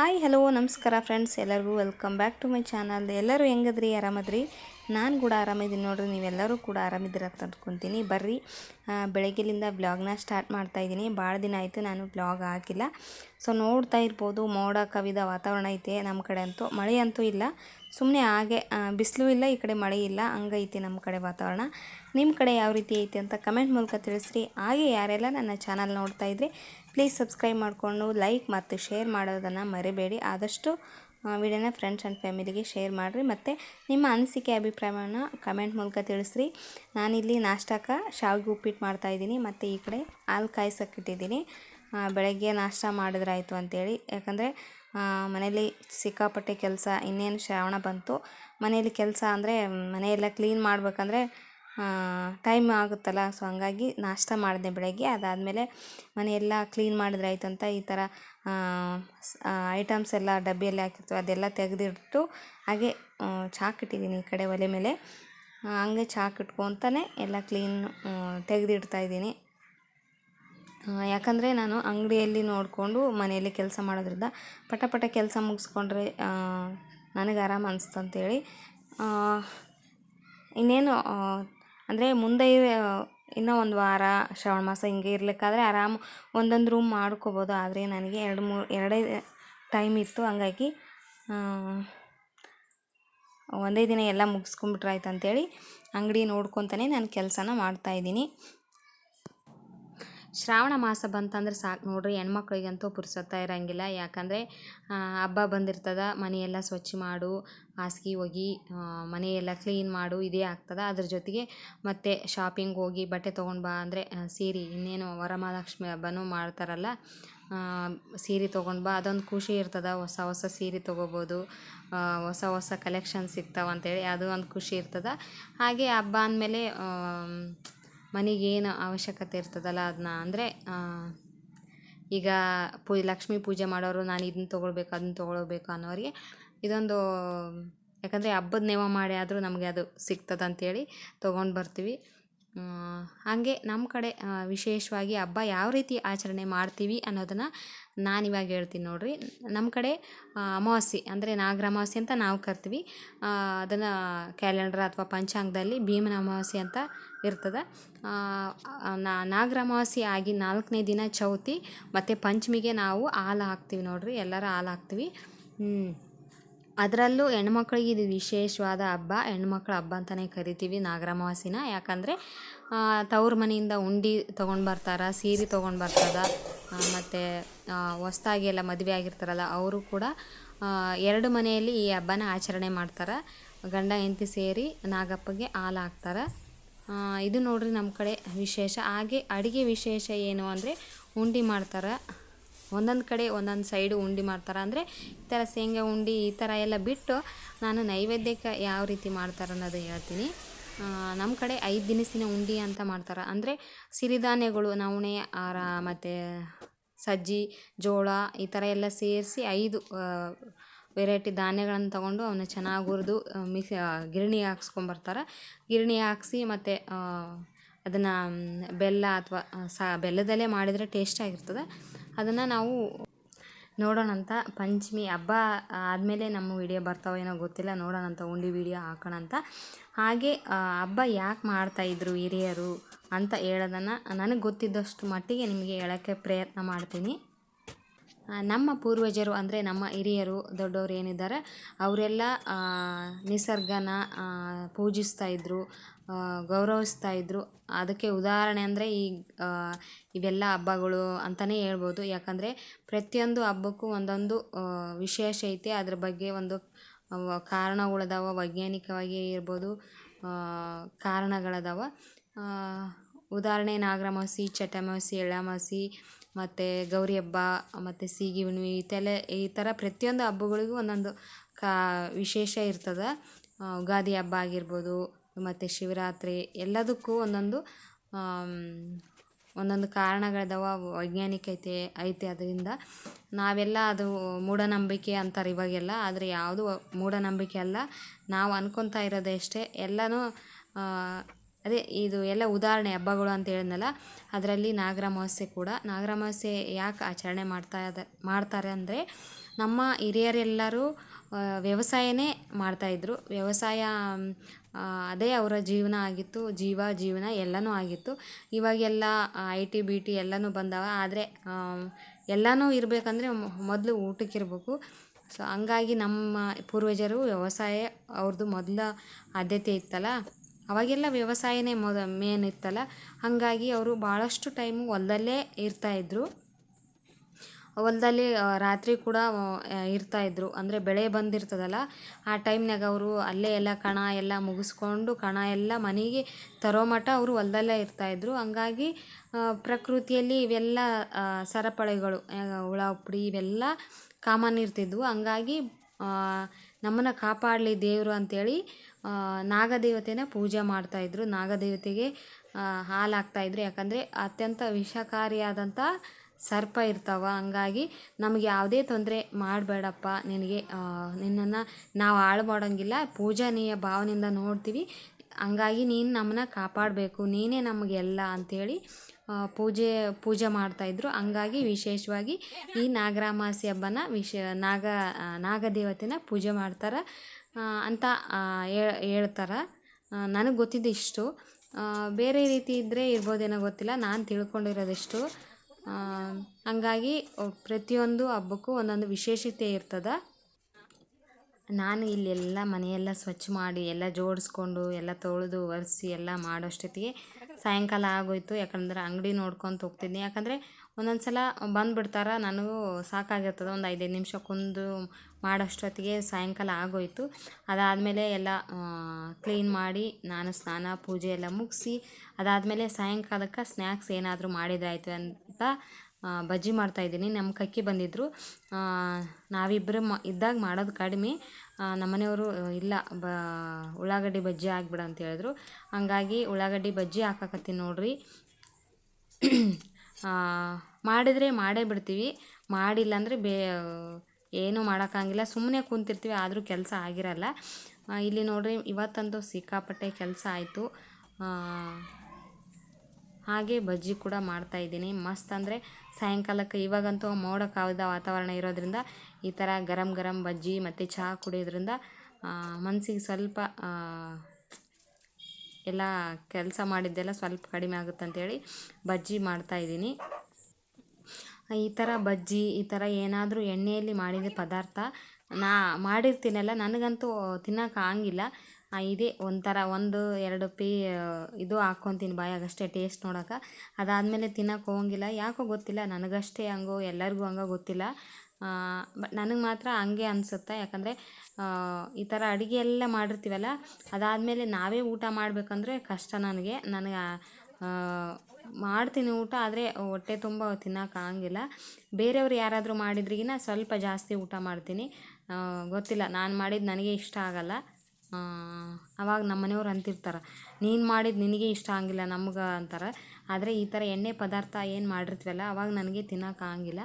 Hi hello ನಮಸ್ಕಾರ friends ಎಲ್ಲರಿಗೂ welcome back to my channel ಎಲ್ಲರೂ ಹೆಂಗದ್ರಿ? ಆರಾಮದ್ರಿ? ನಾನು ಕೂಡ ಆರಾಮಿದ್ದೀನಿ ನೋಡ್ರಿ, ನೀವೆಲ್ಲರೂ ಕೂಡ ಆರಾಮಿದ್ದೀರ ಅಂತ ಅಂದ್ಕೊತೀನಿ ಬರ್ರಿ ಬೆಳಗ್ಗೆಲಿಂದ ಬ್ಲಾಗ್ನ ಸ್ಟಾರ್ಟ್ ಮಾಡ್ತಾ ಇದ್ದೀನಿ. ಭಾಳ ದಿನ ಆಯಿತು ನಾನು ಬ್ಲಾಗ್ ಹಾಕಿಲ್ಲ. ಸೊ, ನೋಡ್ತಾ ಇರ್ಬೋದು, ಮೋಡ ಕವಿದ ವಾತಾವರಣ ಐತೆ ನಮ್ಮ ಕಡೆ ಅಂತೂ. ಮಳೆ ಅಂತೂ ಇಲ್ಲ. ಸುಮ್ಮನೆ ಹಾಗೆ ಬಿಸಿಲು ಇಲ್ಲ, ಈ ಕಡೆ ಮಳೆ ಇಲ್ಲ, ಹಂಗೈತೆ ನಮ್ಮ ಕಡೆ ವಾತಾವರಣ. ನಿಮ್ಮ ಕಡೆ ಯಾವ ರೀತಿ ಐತೆ ಅಂತ ಕಮೆಂಟ್ ಮೂಲಕ ತಿಳಿಸ್ರಿ. ಹಾಗೆ ಯಾರೆಲ್ಲ ನನ್ನ ಚಾನಲ್ ನೋಡ್ತಾ ಇದ್ರಿ, ಪ್ಲೀಸ್ ಸಬ್ಸ್ಕ್ರೈಬ್ ಮಾಡಿಕೊಂಡು ಲೈಕ್ ಮತ್ತು ಶೇರ್ ಮಾಡೋದನ್ನು ಮರಿಬೇಡಿ. ಆದಷ್ಟು ವಿಡಿಯೋನ ಫ್ರೆಂಡ್ಸ್ ಆ್ಯಂಡ್ ಫ್ಯಾಮಿಲಿಗೆ ಶೇರ್ ಮಾಡಿರಿ ಮತ್ತು ನಿಮ್ಮ ಅನಿಸಿಕೆ ಅಭಿಪ್ರಾಯವನ್ನು ಕಮೆಂಟ್ ಮೂಲಕ ತಿಳಿಸ್ರಿ. ನಾನಿಲ್ಲಿ ನಾಷ್ಟಕ್ಕೆ ಶಾವಿಗೆ ಉಪ್ಪಿಟ್ಟು ಮಾಡ್ತಾಯಿದ್ದೀನಿ ಮತ್ತು ಈ ಕಡೆ ಹಾಲು ಕಾಯಿಸೋಕ್ಕಿಟ್ಟಿದ್ದೀನಿ ಬೆಳಗ್ಗೆ ನಾಷ್ಟ ಮಾಡಿದ್ರಾಯಿತು ಅಂತೇಳಿ. ಯಾಕಂದರೆ ಮನೇಲಿ ಸಿಕ್ಕಾಪಟ್ಟೆ ಕೆಲಸ, ಇನ್ನೇನು ಶ್ರಾವಣ ಬಂತು. ಮನೇಲಿ ಕೆಲಸ ಅಂದರೆ, ಮನೆಯೆಲ್ಲ ಕ್ಲೀನ್ ಮಾಡಬೇಕಂದ್ರೆ ಟೈಮ್ ಆಗುತ್ತಲ್ಲ, ಸೊ ಹಂಗಾಗಿ ನಾಷ್ಟ ಮಾಡಿದೆ ಬೆಳಗ್ಗೆ. ಅದಾದಮೇಲೆ ಮನೆಯೆಲ್ಲ ಕ್ಲೀನ್ ಮಾಡಿದ್ರಾಯ್ತು ಅಂತ ಈ ಥರ ಐಟಮ್ಸ್ ಎಲ್ಲ ಡಬ್ಬಿಯಲ್ಲಿ ಹಾಕಿರ್ತೀವಿ, ಅದೆಲ್ಲ ತೆಗೆದಿಟ್ಟು ಹಾಗೆ ಚಾಕಿಟ್ಟಿದ್ದೀನಿ ಈ ಕಡೆ ಒಲೆ ಮೇಲೆ. ಹಂಗೆ ಚಾಕ್ ಇಟ್ಕೊತಾನೆ ಎಲ್ಲ ಕ್ಲೀನ್ ತೆಗೆದಿಡ್ತಾ ಇದ್ದೀನಿ. ಯಾಕಂದರೆ ನಾನು ಅಂಗಡಿಯಲ್ಲಿ ನೋಡಿಕೊಂಡು ಮನೆಯಲ್ಲಿ ಕೆಲಸ ಮಾಡೋದ್ರಿಂದ ಪಟ ಪಟ ಕೆಲಸ ಮುಗಿಸ್ಕೊಂಡ್ರೆ ನನಗೆ ಆರಾಮ ಅನಿಸ್ತು ಅಂತೇಳಿ ಇನ್ನೇನು ಅಂದರೆ ಮುಂದೆ ಇನ್ನೂ ಒಂದು ವಾರ ಶ್ರಾವಣ ಮಾಸ ಹಿಂಗೆ ಇರಲಿಕ್ಕಾದ್ರೆ ಆರಾಮ ಒಂದೊಂದು ರೂಮ್ ಮಾಡ್ಕೋಬೋದು. ಆದರೆ ನನಗೆ ಎರಡು ಮೂರು ಎರಡೇ ಟೈಮ್ ಇತ್ತು. ಹಂಗಾಗಿ ಒಂದೇ ದಿನ ಎಲ್ಲ ಮುಗಿಸ್ಕೊಂಬಿಟ್ರಾಯ್ತು ಅಂತೇಳಿ ಅಂಗಡಿ ನೋಡ್ಕೊತಾನೆ ನಾನು ಕೆಲಸನ ಮಾಡ್ತಾಯಿದ್ದೀನಿ ಶ್ರಾವಣ ಮಾಸ ಬಂತಂದ್ರೆ ಸಾಕು ನೋಡ್ರಿ, ಹೆಣ್ಮಕ್ಳಿಗಂತೂ ಪುರ್ಸೊತ್ತ ಇರೋಂಗಿಲ್ಲ. ಯಾಕಂದರೆ ಹಬ್ಬ ಬಂದಿರ್ತದ, ಮನೆಯೆಲ್ಲ ಸ್ವಚ್ಛ ಮಾಡು, ಹಾಸಿಗೆ ಹೋಗಿ ಮನೆಯೆಲ್ಲ ಕ್ಲೀನ್ ಮಾಡು, ಇದೇ ಆಗ್ತದೆ. ಅದ್ರ ಜೊತೆಗೆ ಮತ್ತೆ ಶಾಪಿಂಗ್ ಹೋಗಿ ಬಟ್ಟೆ ತೊಗೊಂಡು ಬಾ ಅಂದರೆ ಸೀರೆ, ಇನ್ನೇನು ವರಮಹಾಲಕ್ಷ್ಮಿ ಹಬ್ಬನೂ ಮಾಡ್ತಾರಲ್ಲ ಸೀರೆ ತೊಗೊಂಡು ಬಾ, ಅದೊಂದು ಖುಷಿ ಇರ್ತದ. ಹೊಸ ಹೊಸ ಸೀರೆ ತೊಗೋಬೋದು ಹೊಸ ಹೊಸ ಕಲೆಕ್ಷನ್ ಸಿಗ್ತಾವ ಅಂತೇಳಿ ಅದು ಒಂದು ಖುಷಿ ಇರ್ತದೆ. ಹಾಗೆ ಹಬ್ಬ ಅಂದಮೇಲೆ ಮನೆಗೆ ಏನು ಅವಶ್ಯಕತೆ ಇರ್ತದಲ್ಲ ಅದನ್ನ ಅಂದರೆ ಈಗ ಪೂ, ಲಕ್ಷ್ಮೀ ಪೂಜೆ ಮಾಡೋರು ನಾನು ಇದನ್ನ ತೊಗೊಳ್ಬೇಕು, ಅದನ್ನ ತೊಗೊಳ್ಬೇಕು ಅನ್ನೋರಿಗೆ ಇದೊಂದು, ಯಾಕಂದರೆ ಹಬ್ಬದ ನೇಮ ಮಾಡಿ ಆದರೂ ನಮಗೆ ಅದು ಸಿಗ್ತದೆ ತೊಗೊಂಡು ಬರ್ತೀವಿ. ಹಾಗೆ ನಮ್ಮ ಕಡೆ ವಿಶೇಷವಾಗಿ ಹಬ್ಬ ಯಾವ ರೀತಿ ಆಚರಣೆ ಮಾಡ್ತೀವಿ ಅನ್ನೋದನ್ನು ನಾನಿವಾಗ ಹೇಳ್ತೀನಿ ನೋಡಿರಿ. ನಮ್ಮ ಕಡೆ ಅಮಾವಾಸ್ಯೆ ಅಂದರೆ ನಾಗರ ಅಮಾವಾಸ್ಯೆ ಅಂತ ನಾವು ಕರಿತೀವಿ. ಅದನ್ನು ಕ್ಯಾಲೆಂಡರ್ ಅಥವಾ ಪಂಚಾಂಗದಲ್ಲಿ ಭೀಮನ ಅಮಾವಾಸ್ಯೆ ಅಂತ ಇರ್ತದೆ. ನಾಗರ ಅಮಾವಾಸ್ಯೆ ಆಗಿ ನಾಲ್ಕನೇ ದಿನ ಚೌತಿ ಮತ್ತು ಪಂಚಮಿಗೆ ನಾವು ಹಾಲು ಹಾಕ್ತೀವಿ ನೋಡಿರಿ. ಎಲ್ಲರೂ ಹಾಲು ಹಾಕ್ತೀವಿ. ಹ್ಮ್. ಅದರಲ್ಲೂ ಹೆಣ್ಮಕ್ಳಿಗೆ ಇದು ವಿಶೇಷವಾದ ಹಬ್ಬ. ಹೆಣ್ಮಕ್ಳ ಹಬ್ಬ ಅಂತಲೇ ಕರಿತೀವಿ ನಾಗರಮಾವಾಸಿನ. ಯಾಕಂದರೆ ತವ್ರ ಮನೆಯಿಂದ ಉಂಡಿ ತೊಗೊಂಡು ಬರ್ತಾರೆ, ಸೀರೆ ತೊಗೊಂಡು ಬರ್ತದ ಮತ್ತು ಹೊಸ್ದಾಗಿ ಎಲ್ಲ ಮದುವೆ ಆಗಿರ್ತಾರಲ್ಲ, ಅವರು ಕೂಡ ಎರಡು ಮನೆಯಲ್ಲಿ ಈ ಹಬ್ಬನ ಆಚರಣೆ ಮಾಡ್ತಾರೆ. ಗಂಡ, ಹೆಂಡತಿ ಸೇರಿ ನಾಗಪ್ಪಗೆ ಹಾಲು ಹಾಕ್ತಾರೆ. ಇದು ನೋಡ್ರಿ ನಮ್ಮ ಕಡೆ ವಿಶೇಷ. ಹಾಗೆ ಅಡುಗೆ ವಿಶೇಷ ಏನು ಅಂದರೆ ಉಂಡಿ ಮಾಡ್ತಾರೆ. ಒಂದೊಂದು ಕಡೆ ಒಂದೊಂದು ಸೈಡು ಉಂಡಿ ಮಾಡ್ತಾರೆ. ಅಂದರೆ ಈ ಥರ ಶೇಂಗಾ ಉಂಡಿ ಈ ಥರ ಎಲ್ಲ ಬಿಟ್ಟು ನಾನು ನೈವೇದ್ಯಕ್ಕೆ ಯಾವ ರೀತಿ ಮಾಡ್ತಾರೆ ಅನ್ನೋದು ಹೇಳ್ತೀನಿ. ನಮ್ಮ ಕಡೆ ಐದು ದಿನಸಿನ ಉಂಡಿ ಅಂತ ಮಾಡ್ತಾರೆ. ಅಂದರೆ ಸಿರಿಧಾನ್ಯಗಳು ನವಣೆ, ಆರ, ಮತ್ತು ಸಜ್ಜಿ, ಜೋಳ ಈ ಥರ ಎಲ್ಲ ಸೇರಿಸಿ ಐದು ವೆರೈಟಿ ಧಾನ್ಯಗಳನ್ನು ತಗೊಂಡು ಅವನ್ನ ಚೆನ್ನಾಗಿ ಹುರಿದು ಮಿಕ್ಸಿ ಗಿರಣಿ ಹಾಕ್ಸ್ಕೊಂಬರ್ತಾರೆ ಗಿರಣಿ ಹಾಕ್ಸಿ ಮತ್ತು ಅದನ್ನು ಬೆಲ್ಲ ಅಥವಾ ಸಾ, ಬೆಲ್ಲದಲ್ಲೇ ಮಾಡಿದರೆ ಟೇಸ್ಟ್ ಆಗಿರ್ತದೆ. ಅದನ್ನು ನಾವು ನೋಡೋಣಂತ ಪಂಚಮಿ ಹಬ್ಬ ಆದಮೇಲೆ ನಮ್ಮ ವಿಡಿಯೋ ಬರ್ತಾವೇನೋ ಗೊತ್ತಿಲ್ಲ. ನೋಡೋಣಂತ ಉಂಡಿ ವಿಡಿಯೋ ಹಾಕೋಣಂತ ಹಾಗೆ ಆ, ಹಬ್ಬ ಯಾಕೆ ಮಾಡ್ತಾಯಿದ್ರು ಹಿರಿಯರು ಅಂತ ಹೇಳೋದನ್ನು ನನಗೆ ಗೊತ್ತಿದ್ದಷ್ಟು ಮಟ್ಟಿಗೆ ನಿಮಗೆ ಹೇಳೋಕ್ಕೆ ಪ್ರಯತ್ನ ಮಾಡ್ತೀನಿ. ನಮ್ಮ ಪೂರ್ವಜರು ಅಂದರೆ ನಮ್ಮ ಹಿರಿಯರು ದೊಡ್ಡವರು ಏನಿದ್ದಾರೆ ಅವರೆಲ್ಲ ನಿಸರ್ಗನ ಪೂಜಿಸ್ತಾ ಇದ್ರು. ಆ, ಗೌರವಿಸ್ತಾ ಇದ್ದರು ಅದಕ್ಕೆ ಉದಾಹರಣೆ ಅಂದರೆ ಈ ಇವೆಲ್ಲ ಹಬ್ಬಗಳು ಅಂತಲೇ ಹೇಳ್ಬೋದು. ಯಾಕಂದರೆ ಪ್ರತಿಯೊಂದು ಹಬ್ಬಕ್ಕೂ ಒಂದೊಂದು ವಿಶೇಷ ಐತೆ. ಅದ್ರ ಬಗ್ಗೆ ಒಂದು ಕಾರಣಗಳದಾವ, ವೈಜ್ಞಾನಿಕವಾಗಿ ಇರ್ಬೋದು ಕಾರಣಗಳದಾವ. ಉದಾಹರಣೆ ನಾಗರಮಾಸಿ ಚಟಮಾಸಿ ಎಳ್ಳಮಾಸಿ ಮತ್ತು ಗೌರಿ ಹಬ್ಬ, ಮತ್ತು ಸೀಗಿ ಹುಣ್ಣಿಮೆ, ಈ ಥರ ಈ ಥರ ಪ್ರತಿಯೊಂದು ಹಬ್ಬಗಳಿಗೂ ಒಂದೊಂದು ಕಾ, ವಿಶೇಷ ಇರ್ತದೆ. ಯುಗಾದಿ ಹಬ್ಬ ಆಗಿರ್ಬೋದು ಮತ್ತು ಶಿವರಾತ್ರಿ ಎಲ್ಲದಕ್ಕೂ ಒಂದೊಂದು ಒಂದೊಂದು ಕಾರಣಗಳಿದಾವ. ವೈಜ್ಞಾನಿಕ ಐತೆ ಐತೆ ಅದರಿಂದ. ನಾವೆಲ್ಲ ಅದು ಮೂಢನಂಬಿಕೆ ಅಂತಾರೆ ಇವಾಗೆಲ್ಲ. ಆದರೆ ಯಾವುದು ಮೂಢನಂಬಿಕೆ ಅಲ್ಲ. ನಾವು ಅನ್ಕೊತಾ ಇರೋದೇ ಅಷ್ಟೇ. ಎಲ್ಲನೂ ಅದೇ ಇದು ಎಲ್ಲ ಉದಾಹರಣೆ ಹಬ್ಬಗಳು ಅಂತ ಹೇಳಿದ್ನಲ್ಲ, ಅದರಲ್ಲಿ ನಾಗರ ಕೂಡ. ನಾಗರ ಯಾಕೆ ಆಚರಣೆ ಮಾಡ್ತಾ ಮಾಡ್ತಾರೆ ಅಂದರೆ ನಮ್ಮ ಹಿರಿಯರೆಲ್ಲರೂ ವ್ಯವಸಾಯನೇ ಮಾಡ್ತಾಯಿದ್ರು ವ್ಯವಸಾಯ ಅದೇ ಅವರ ಜೀವನ ಆಗಿತ್ತು, ಜೀವ, ಜೀವನ ಎಲ್ಲನೂ ಆಗಿತ್ತು. ಇವಾಗೆಲ್ಲ ಐ ಟಿ ಬಿ ಟಿ ಎಲ್ಲನೂ ಬಂದಾವ. ಆದರೆ ಎಲ್ಲನೂ ಇರಬೇಕಂದ್ರೆ ಮೊದಲು ಊಟಕ್ಕಿರಬೇಕು ಸೊ ಹಂಗಾಗಿ ನಮ್ಮ ಪೂರ್ವಜರು ವ್ಯವಸಾಯ ಅವ್ರದ್ದು ಮೊದಲ ಆದ್ಯತೆ ಇತ್ತಲ್ಲ? ಅವಾಗೆಲ್ಲ ವ್ಯವಸಾಯನೇ ಮೊದ ಮೇನ್ ಇತ್ತಲ್ಲ? ಹಾಗಾಗಿ ಅವರು ಭಾಳಷ್ಟು ಟೈಮು ಹೊಲದಲ್ಲೇ ಇರ್ತಾಯಿದ್ರು ಹೊಲ್ದಲ್ಲಿ ರಾತ್ರಿ ಕೂಡ ಇರ್ತಾ ಇರ್ತಾಯಿದ್ರು ಅಂದರೆ ಬೆಳೆ ಬಂದಿರ್ತದಲ್ಲ, ಆ ಟೈಮ್ನಾಗ ಅವರು ಅಲ್ಲೇ ಎಲ್ಲ ಕಣ ಎಲ್ಲ ಮುಗಿಸ್ಕೊಂಡು, ಕಣ ಎಲ್ಲ ಮನೆಗೆ ತರೋ ಮಟ್ಟ ಅವರು ಹೊಲ್ದಲ್ಲೇ ಇರ್ತಾಯಿದ್ರು ಹಂಗಾಗಿ ಪ್ರಕೃತಿಯಲ್ಲಿ ಇವೆಲ್ಲ ಸರಪಳಿಗಳು ಹುಳ, ಹುಪ್ಡಿ ಇವೆಲ್ಲ ಕಾಮನ್ ಇರ್ತಿದ್ವು. ಹಂಗಾಗಿ ನಮ್ಮನ್ನು ಕಾಪಾಡಲಿ ದೇವರು ಅಂಥೇಳಿ ನಾಗದೇವತೆನ ಪೂಜೆ ಮಾಡ್ತಾಯಿದ್ರು ನಾಗದೇವತೆಗೆ ಹಾಲು ಹಾಕ್ತಾಯಿದ್ರು ಯಾಕಂದರೆ ಅತ್ಯಂತ ವಿಷಕಾರಿಯಾದಂಥ ಸರ್ಪ ಇರ್ತಾವ, ಹಂಗಾಗಿ ನಮಗೆ ಯಾವುದೇ ತೊಂದರೆ ಮಾಡಬೇಡಪ್ಪ. ನಿನಗೆ ನಿನ್ನನ್ನು ನಾವು ಹಾಳು ಮಾಡೋಂಗಿಲ್ಲ ಪೂಜನೀಯ ಭಾವನೆಯಿಂದ ನೋಡ್ತೀವಿ. ಹಂಗಾಗಿ ನೀನು ನಮ್ಮನ್ನ ಕಾಪಾಡಬೇಕು, ನೀನೇ ನಮಗೆಲ್ಲ ಅಂಥೇಳಿ ಪೂಜೆ ಪೂಜೆ ಮಾಡ್ತಾಯಿದ್ರು ಹಂಗಾಗಿ ವಿಶೇಷವಾಗಿ ಈ ನಾಗರಾಮಾಸಿ ಹಬ್ಬನ ವಿಶ, ನಾಗ ನಾಗದೇವತೆನ ಪೂಜೆ ಮಾಡ್ತಾರೆ ಅಂತ ಹೇಳ್ತಾರೆ. ನನಗೆ ಗೊತ್ತಿದ್ದಿಷ್ಟು. ಬೇರೆ ರೀತಿ ಇದ್ದರೆ ಇರ್ಬೋದೇನೋ ಗೊತ್ತಿಲ್ಲ, ನಾನು ತಿಳ್ಕೊಂಡಿರೋದಿಷ್ಟು. ಹಂಗಾಗಿ ಪ್ರತಿಯೊಂದು ಹಬ್ಬಕ್ಕೂ ಒಂದೊಂದು ವಿಶೇಷತೆ ಇರ್ತದೆ. ನಾನು ಇಲ್ಲೆಲ್ಲ ಮನೆಯೆಲ್ಲ ಸ್ವಚ್ಛ ಮಾಡಿ ಎಲ್ಲ ಜೋಡಿಸ್ಕೊಂಡು ಎಲ್ಲ ತೊಳೆದು ಒರೆಸಿ ಎಲ್ಲ ಮಾಡೋಷ್ಟೊತ್ತಿಗೆ ಸಾಯಂಕಾಲ ಆಗೋಯ್ತು. ಯಾಕಂದ್ರೆ ಅಂಗಡಿ ನೋಡ್ಕೊತ ಹೋಗ್ತಿದ್ದೆ. ಯಾಕಂದರೆ ಒಂದೊಂದು ಸಲ ಬಂದುಬಿಡ್ತಾರೆ. ನನಗೂ ಸಾಕಾಗಿರ್ತದೆ. ಒಂದು ಐದೈದು ನಿಮಿಷ ಕುಂದು ಮಾಡೋಷ್ಟೊತ್ತಿಗೆ ಸಾಯಂಕಾಲ ಆಗೋಯಿತು. ಅದಾದಮೇಲೆ ಎಲ್ಲ ಕ್ಲೀನ್ ಮಾಡಿ ನಾನು ಸ್ನಾನ, ಪೂಜೆ ಎಲ್ಲ ಮುಗಿಸಿ, ಅದಾದಮೇಲೆ ಸಾಯಂಕಾಲಕ್ಕೆ ಸ್ನ್ಯಾಕ್ಸ್ ಏನಾದರೂ ಮಾಡಿದ್ರಾಯ್ತು ಅಂತ ಬಜ್ಜಿ ಮಾಡ್ತಾಯಿದ್ದೀನಿ ನಮ್ಮ ಕಕ್ಕಿ ಬಂದಿದ್ದರು ನಾವಿಬ್ಬರು ಮ, ಇದ್ದಾಗ ಮಾಡೋದು ಕಡಿಮೆ. ನಮ್ಮನೆಯವರು ಇಲ್ಲ, ಬ, ಉಳ್ಳಾಗಡ್ಡಿ ಬಜ್ಜಿ ಆಗಿಬಿಡ ಅಂತ ಹೇಳಿದ್ರು. ಹಂಗಾಗಿ ಉಳ್ಳಾಗಡ್ಡಿ ಬಜ್ಜಿ ಹಾಕಕತ್ತೀನಿ ನೋಡ್ರಿ. ಮಾಡಿದರೆ ಮಾಡೇ ಬಿಡ್ತೀವಿ. ಮಾಡಿಲ್ಲ ಅಂದರೆ ಬೇ, ಏನೂ ಮಾಡೋಕ್ಕಾಗಿಲ್ಲ. ಸುಮ್ಮನೆ ಕೂತಿರ್ತೀವಿ, ಆದರೂ ಕೆಲಸ ಆಗಿರಲ್ಲ. ಇಲ್ಲಿ ನೋಡ್ರಿ, ಇವತ್ತಂತೂ ಸಿಕ್ಕಾಪಟ್ಟೆ ಕೆಲಸ ಆಯಿತು. ಹಾಗೆ ಬಜ್ಜಿ ಕೂಡ ಮಾಡ್ತಾಯಿದ್ದೀನಿ ಮಸ್ತ್ ಅಂದರೆ ಸಾಯಂಕಾಲಕ್ಕೆ ಇವಾಗಂತೂ ಮೋಡ ಕಾವಿದ ವಾತಾವರಣ ಇರೋದ್ರಿಂದ ಈ ಥರ ಗರಂ ಗರಂ ಬಜ್ಜಿ ಮತ್ತು ಚಹಾ ಕುಡಿಯೋದ್ರಿಂದ ಮನಸ್ಸಿಗೆ ಸ್ವಲ್ಪ ಎಲ್ಲ ಕೆಲಸ ಮಾಡಿದ್ದೆಲ್ಲ ಸ್ವಲ್ಪ ಕಡಿಮೆ ಆಗುತ್ತೆ ಅಂತೇಳಿ ಬಜ್ಜಿ ಮಾಡ್ತಾಯಿದ್ದೀನಿ ಈ ಥರ ಬಜ್ಜಿ, ಈ ಥರ ಏನಾದರೂ ಎಣ್ಣೆಯಲ್ಲಿ ಮಾಡಿದ ಪದಾರ್ಥ ನಾ ಮಾಡಿರ್ತೀನಲ್ಲ, ನನಗಂತೂ ತಿನ್ನೋಕೆ ಇದೇ ಒಂಥರ ಒಂದು, ಎರಡು ಪೀ ಇದು ಹಾಕ್ಕೊತೀನಿ ಬಾಯಾಗಷ್ಟೇ ಟೇಸ್ಟ್ ನೋಡೋಕೆ. ಅದಾದಮೇಲೆ ತಿನ್ನೋಕೆ ಹೋಗಂಗಿಲ್ಲ. ಯಾಕೋ ಗೊತ್ತಿಲ್ಲ, ನನಗಷ್ಟೇ ಹಂಗೋ ಎಲ್ಲರಿಗೂ ಹಂಗೋ ಗೊತ್ತಿಲ್ಲ. ಬಟ್ ನನಗೆ ಮಾತ್ರ ಹಂಗೆ ಅನಿಸುತ್ತೆ. ಯಾಕಂದರೆ ಈ ಥರ ಅಡುಗೆ ಎಲ್ಲ ಮಾಡಿರ್ತೀವಲ್ಲ, ಅದಾದಮೇಲೆ ನಾವೇ ಊಟ ಮಾಡಬೇಕಂದ್ರೆ ಕಷ್ಟ ನನಗೆ. ನನಗೆ ಮಾಡ್ತೀನಿ ಊಟ, ಆದರೆ ಹೊಟ್ಟೆ ತುಂಬ ತಿನ್ನೋಕೆ ಆಗಂಗಿಲ್ಲ ಬೇರೆಯವ್ರು ಯಾರಾದರೂ ಮಾಡಿದ್ರಿಗಿನ ಸ್ವಲ್ಪ ಜಾಸ್ತಿ ಊಟ ಮಾಡ್ತೀನಿ. ಗೊತ್ತಿಲ್ಲ, ನಾನು ಮಾಡಿದ್ದು ನನಗೆ ಇಷ್ಟ ಆಗಲ್ಲ. ಅವಾಗ ನಮ್ಮ ಮನೆಯವ್ರು ಅಂತಿರ್ತಾರೆ, ನೀನು ಮಾಡಿದ್ದು ನಿನಗೆ ಇಷ್ಟ ಆಗಿಲ್ಲ ನಮ್ಗೆ ಅಂತಾರೆ. ಆದರೆ ಈ ಥರ ಎಣ್ಣೆ ಪದಾರ್ಥ ಏನು ಮಾಡಿರ್ತೀವಲ್ಲ, ಅವಾಗ ನನಗೆ ತಿನ್ನೋಕೆ ಆಗಂಗಿಲ್ಲ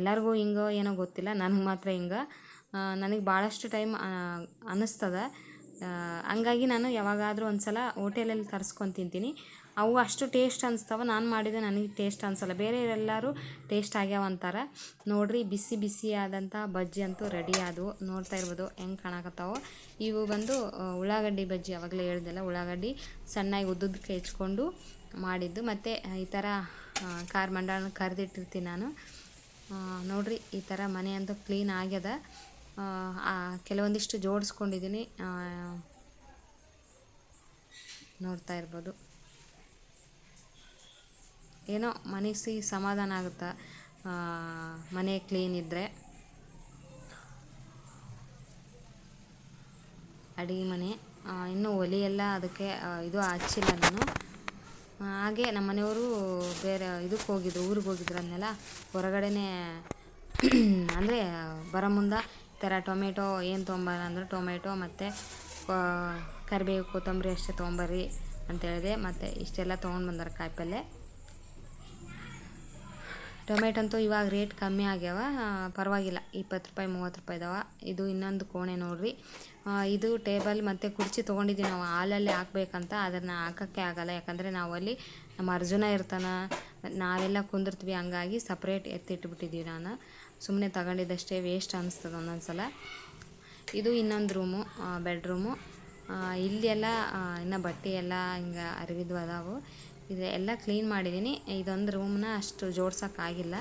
ಎಲ್ಲರಿಗೂ ಹಿಂಗೋ ಏನೋ ಗೊತ್ತಿಲ್ಲ, ನನಗೆ ಮಾತ್ರ ಹಿಂಗೆ. ನನಗೆ ಭಾಳಷ್ಟು ಟೈಮ್ ಅನ್ನಿಸ್ತದೆ. ಹಂಗಾಗಿ ನಾನು ಯಾವಾಗಾದರೂ ಒಂದು ಸಲ ಹೋಟೆಲಲ್ಲಿ ತರಿಸ್ಕೊಂಡು ತಿಂತೀನಿ. ಅವು ಅಷ್ಟು ಟೇಸ್ಟ್ ಅನಿಸ್ತವೆ, ನಾನು ಮಾಡಿದ ನನಗೆ ಟೇಸ್ಟ್ ಅನಿಸಲ್ಲ. ಬೇರೆ ಎಲ್ಲರೂ ಟೇಸ್ಟ್ ಆಗ್ಯಾವ ಅಂತಾರೆ. ನೋಡ್ರಿ, ಬಿಸಿ ಬಿಸಿ ಆದಂಥ ಬಜ್ಜಿ ಅಂತೂ ರೆಡಿ ಆದವು. ನೋಡ್ತಾ ಇರ್ಬೋದು ಹೆಂಗೆ ಕಾಣಕತ್ತಾವೋ. ಇವು ಬಂದು ಉಳ್ಳಾಗಡ್ಡಿ ಬಜ್ಜಿ ಅವಾಗಲೇ ಹೇಳ್ದಲ್ಲ, ಉಳ್ಳಾಗಡ್ಡಿ ಸಣ್ಣಾಗಿ ಉದ್ದುದಕ್ಕೆ ಹೆಚ್ಕೊಂಡು ಮಾಡಿದ್ದು. ಮತ್ತು ಈ ಥರ ಕಾರ್ ಖಾರ ಮಂಡಾಳ ಕರೆದಿಟ್ಟಿರ್ತೀನಿ ನಾನು. ನೋಡ್ರಿ, ಈ ಥರ ಮನೆ ಅಂತೂ ಕ್ಲೀನ್ ಆಗ್ಯದ. ಕೆಲವೊಂದಿಷ್ಟು ಜೋಡಿಸ್ಕೊಂಡಿದ್ದೀನಿ ನೋಡ್ತಾ ಇರ್ಬೋದು. ಏನೋ ಮನಸ್ಸಿಗೆ ಸಮಾಧಾನ ಆಗುತ್ತೆ? ಮನೆ ಕ್ಲೀನ್ ಇದ್ದರೆ ಅಡುಗೆ ಮನೆ. ಇನ್ನೂ ಒಲೆ ಎಲ್ಲ ಅದಕ್ಕೆ ಇದು ಹಚ್ಚಿಲ್ಲ ನಾನು. ಹಾಗೆ ನಮ್ಮ ಮನೆಯವರು ಬೇರೆ ಇದಕ್ಕೆ ಹೋಗಿದ್ರು, ಊರಿಗೆ ಹೋಗಿದ್ರು ಅಂದೆಲ್ಲ ಹೊರಗಡೆನೇ ಅಂದರೆ ಬರೋ ಮುಂದೆ ಈ ಥರ ಟೊಮೆಟೊ ಏನು ತೊಗೊಂಬಾರ ಅಂದರೆ ಟೊಮೆಟೊ ಮತ್ತು ಕರಿಬೇವು, ಕೊತ್ತಂಬರಿ ಅಷ್ಟೇ ತೊಗೊಂಬರ್ರಿ ಅಂತೇಳಿದೆ ಮತ್ತು ಇಷ್ಟೆಲ್ಲ ತೊಗೊಂಡು ಬಂದಾರೆ ಕಾಯಿಪಲ್ಲೆ. ಟೊಮೆಟೊ ಅಂತೂ ಇವಾಗ ರೇಟ್ ಕಮ್ಮಿ ಆಗ್ಯಾವ. ಪರವಾಗಿಲ್ಲ. ಇಪ್ಪತ್ತು ರೂಪಾಯಿ, ಮೂವತ್ತು ರೂಪಾಯಿ ಇದಾವೆ. ಇದು ಇನ್ನೊಂದು ಕೋಣೆ ನೋಡ್ರಿ. ಇದು ಟೇಬಲ್ ಮತ್ತು ಕುರ್ಚಿ ತೊಗೊಂಡಿದ್ದೀವಿ ನಾವು. ಹಾಲಲ್ಲಿ ಹಾಕ್ಬೇಕಂತ. ಅದನ್ನು ಹಾಕೋಕ್ಕೆ ಆಗಲ್ಲ. ಯಾಕಂದರೆ ನಾವು ಅಲ್ಲಿ ನಮ್ಮ ಅರ್ಜುನ ಇರ್ತಾನೆ. ನಾವೆಲ್ಲ ಕುಂದಿರ್ತೀವಿ. ಹಂಗಾಗಿ ಸಪ್ರೇಟ್ ಎತ್ತಿಟ್ಬಿಟ್ಟಿದ್ದೀವಿ ನಾನು. ಸುಮ್ಮನೆ ತಗೊಂಡಿದ್ದಷ್ಟೇ ವೇಸ್ಟ್ ಅನ್ನಿಸ್ತದೆ ಒಂದೊಂದು ಸಲ ಇದು ಇನ್ನೊಂದು ರೂಮು ಬೆಡ್ರೂಮು ಇಲ್ಲಿ ಎಲ್ಲ ಇನ್ನು ಬಟ್ಟೆ ಎಲ್ಲ ಹಿಂಗೆ ಅರಿವಿದ್ವು ಅದಾವು. ಇದು ಎಲ್ಲ ಕ್ಲೀನ್ ಮಾಡಿದ್ದೀನಿ. ಇದೊಂದು ರೂಮ್ನ ಅಷ್ಟು ಜೋಡ್ಸೋಕ್ಕಾಗಿಲ್ಲ